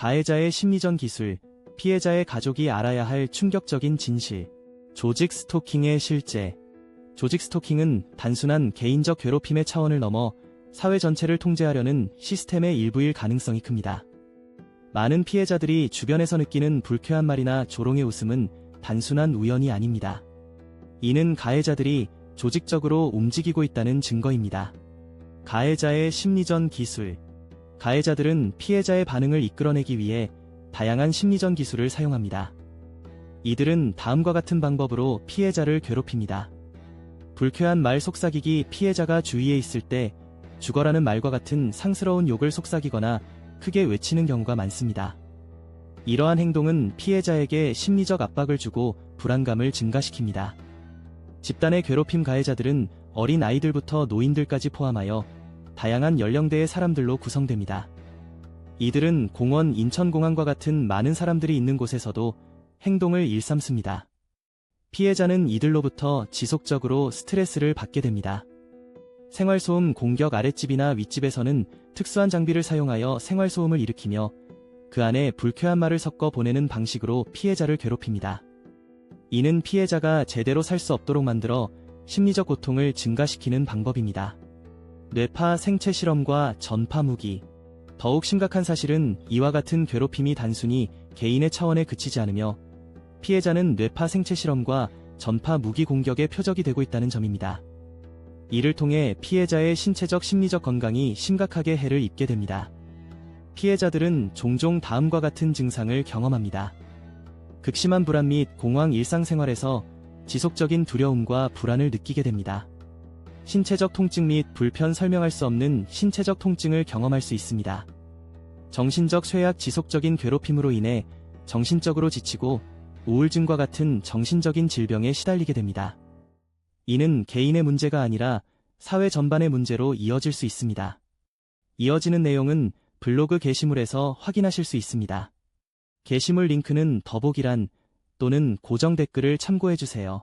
가해자의 심리전 기술, 피해자의 가족이 알아야 할 충격적인 진실, 조직 스토킹의 실제. 조직 스토킹은 단순한 개인적 괴롭힘의 차원을 넘어 사회 전체를 통제하려는 시스템의 일부일 가능성이 큽니다. 많은 피해자들이 주변에서 느끼는 불쾌한 말이나 조롱의 웃음은 단순한 우연이 아닙니다. 이는 가해자들이 조직적으로 움직이고 있다는 증거입니다. 가해자의 심리전 기술. 가해자들은 피해자의 반응을 이끌어내기 위해 다양한 심리전 기술을 사용합니다. 이들은 다음과 같은 방법으로 피해자를 괴롭힙니다. 불쾌한 말 속삭이기 피해자가 주위에 있을 때 죽어라는 말과 같은 상스러운 욕을 속삭이거나 크게 외치는 경우가 많습니다. 이러한 행동은 피해자에게 심리적 압박을 주고 불안감을 증가시킵니다. 집단의 괴롭힘 가해자들은 어린 아이들부터 노인들까지 포함하여 다양한 연령대의 사람들로 구성됩니다. 이들은 공원 인천공항과 같은 많은 사람들이 있는 곳에서도 행동을 일삼습니다. 피해자는 이들로부터 지속적으로 스트레스를 받게 됩니다. 생활소음 공격 아랫집이나 윗집에서는 특수한 장비를 사용하여 생활소음을 일으키며 그 안에 불쾌한 말을 섞어 보내는 방식으로 피해자를 괴롭힙니다. 이는 피해자가 제대로 살 수 없도록 만들어 심리적 고통을 증가시키는 방법입니다. 뇌파 생체 실험과 전파 무기. 더욱 심각한 사실은 이와 같은 괴롭힘이 단순히 개인의 차원에 그치지 않으며 피해자는 뇌파 생체 실험과 전파 무기 공격의 표적이 되고 있다는 점입니다. 이를 통해 피해자의 신체적 심리적 건강이 심각하게 해를 입게 됩니다. 피해자들은 종종 다음과 같은 증상을 경험합니다. 극심한 불안 및 공황 일상생활에서 지속적인 두려움과 불안을 느끼게 됩니다. 신체적 통증 및 불편 설명할 수 없는 신체적 통증을 경험할 수 있습니다. 정신적 쇠약 지속적인 괴롭힘으로 인해 정신적으로 지치고 우울증과 같은 정신적인 질병에 시달리게 됩니다. 이는 개인의 문제가 아니라 사회 전반의 문제로 이어질 수 있습니다. 이어지는 내용은 블로그 게시물에서 확인하실 수 있습니다. 게시물 링크는 더보기란 또는 고정 댓글을 참고해주세요.